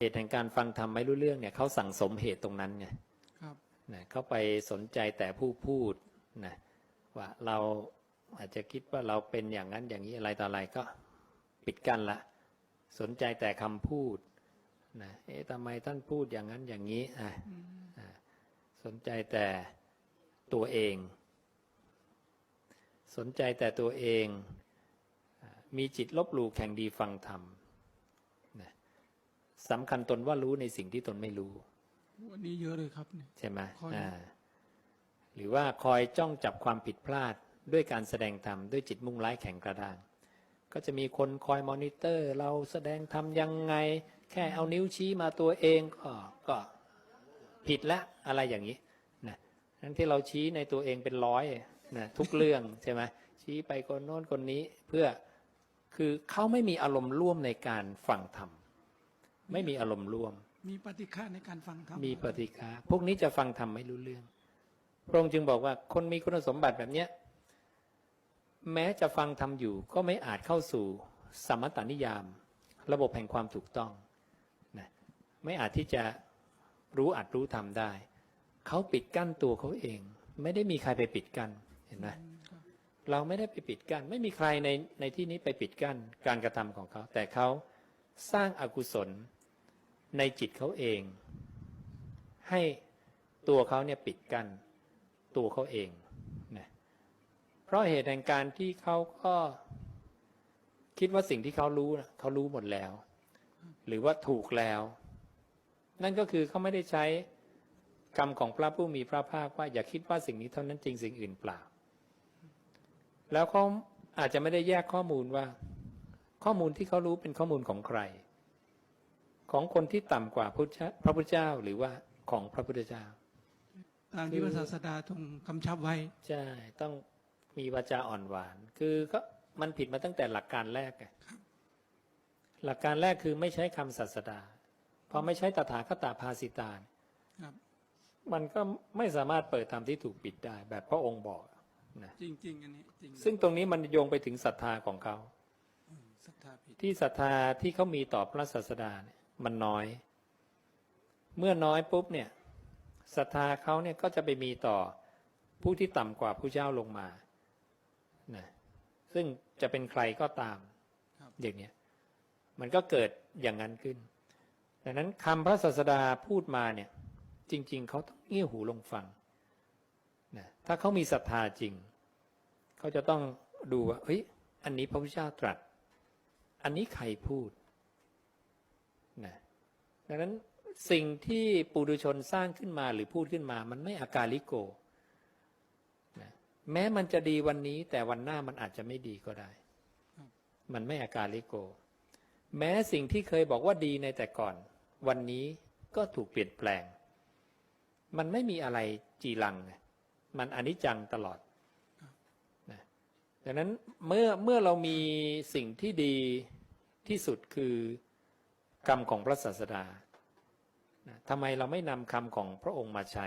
เหตุแห่งการฟังธรรมไม่รู้เรื่องเนี่ยเขาสั่งสมเหตุตรงนั้นไงครับนะเขาไปสนใจแต่ผู้พูดนะว่าเราอาจจะคิดว่าเราเป็นอย่างนั้นอย่างนี้อะไรต่ออะไรก็ปิดกั้นละ สนใจแต่คำพูดนะเอ๊ะทำไมท่านพูดอย่างนั้นอย่างนี้อะอะสนใจแต่ตัวเอง สนใจแต่ตัวเองอะมีจิตลบหลู่แข่งดีฟังธรรมนะ สำคัญตนว่ารู้ในสิ่งที่ตนไม่รู้วันนี้เยอะเลยครับเนี่ยใช่ไหมคอยอ่าหรือว่าคอยจ้องจับความผิดพลาดด้วยการแสดงธรรมด้วยจิตมุ่งร้ายแข็งกระด้าง ก็จะมีคนคอยมอนิเตอร์ เราแสดงธรรมยังไง แค่เอานิ้วชี้มาตัวเองก็ก็ผิดละอะไรอย่างนี้นะทั้งที่เราชี้ในตัวเองเป็นร้อยนะทุกเรื่องใช่ไหมชี้ไปคนโน้นคนนี้เพื่อคือเขาไม่มีอารมณ์ร่วมในการฟังธรรม ไม่มีอารมณ์ร่วม มีปฏิฆาในการฟังธรรมมีปฏิฆาพวกนี้จะฟังธรรมไม่รู้เรื่อง พระองค์จึงบอกว่าคนมีคุณสมบัติแบบเนี้ยแม้จะฟังธรรมอยู่ก็ไม่อาจเข้าสู่สมมตานิยาม ระบบแห่งความถูกต้องนะไม่อาจที่จะรู้อัดรู้ธรรมได้ เขาปิดกั้นตัวเขาเอง ไม่ได้มีใครไปปิดกั้นเห็นไหมครับเราไม่ได้ไปปิดกั้นไม่มีใครในในที่นี้ไปปิดกั้นการกระทำของเขา แต่เขาสร้างอากุศล ในจิตเขาเอง ให้ตัวเขาเนี่ยปิดกั้นตัวเขาเองนะเพราะเหตุแห่งการที่เขาก็คิดว่าสิ่งที่เขารู้เขารู้หมดแล้ว หรือว่าถูกแล้ว นั่นก็คือเขาไม่ได้ใช้คำของพระผู้มีพระภาคว่าอย่าคิดว่าสิ่งนี้เท่านั้นจริงสิ่งอื่นเปล่า แล้วเขาอาจจะไม่ได้แยกข้อมูลว่า ข้อมูลที่เขารู้เป็นข้อมูลของใคร ของคนที่ต่ำกว่าพุทธพระพุทธเจ้าหรือว่าของพระพุทธเจ้าตามที่พระศาสดาทรงกำชับไว้ใช่ต้องมีวาจาอ่อนหวาน คือก็มันผิดมาตั้งแต่หลักการแรกไงหลักการแรกคือไม่ใช้คำศาสดาพอไม่ใช้ตถาคตาภาสิตาเนี่ยครับมันก็ไม่สามารถเปิดธรรมที่ถูกปิดได้ แบบพระองค์บอกนะจริงๆอันนี้จริงซึ่งตรงนี้มันโยงไปถึงศรัทธาของเขาศรัทธาผิดที่ศรัทธาที่เขามีต่อพระศาสดาเนี่ย มันน้อย เมื่อน้อยปุ๊บเนี่ยศรัทธาเขาเนี่ยก็จะไปมีต่อผู้ที่ต่ำกว่าผู้เจ้าลงมานะซึ่งจะเป็นใครก็ตามครับอย่างเนี้ยมันก็เกิดอย่างนั้นขึ้น ดังนั้นคำพระศาสดาพูดมาเนี่ย จริง ๆ เขาต้องเงี่ยหูลงฟังนะถ้าเขามีศรัทธาจริง เขาจะต้องดูว่าเฮ้ย อันนี้พระพุทธเจ้าตรัส อันนี้ใครพูด นะดังนั้นสิ่งที่ปุถุชนสร้างขึ้นมาหรือพูดขึ้นมา มันไม่อากาลิโกนะแม้มันจะดีวันนี้ แต่วันหน้ามันอาจจะไม่ดีก็ได้ มันไม่อากาลิโก แม้สิ่งที่เคยบอกว่าดีในแต่ก่อน วันนี้ก็ถูกเปลี่ยนแปลง มันไม่มีอะไรจีรังไงมันอนิจจังตลอดนะดังนั้นเมื่อเมื่อเรามีสิ่งที่ดีที่สุดคือ กรรมของพระศาสดาทำไมเราไม่นำคำของพระองค์มาใช้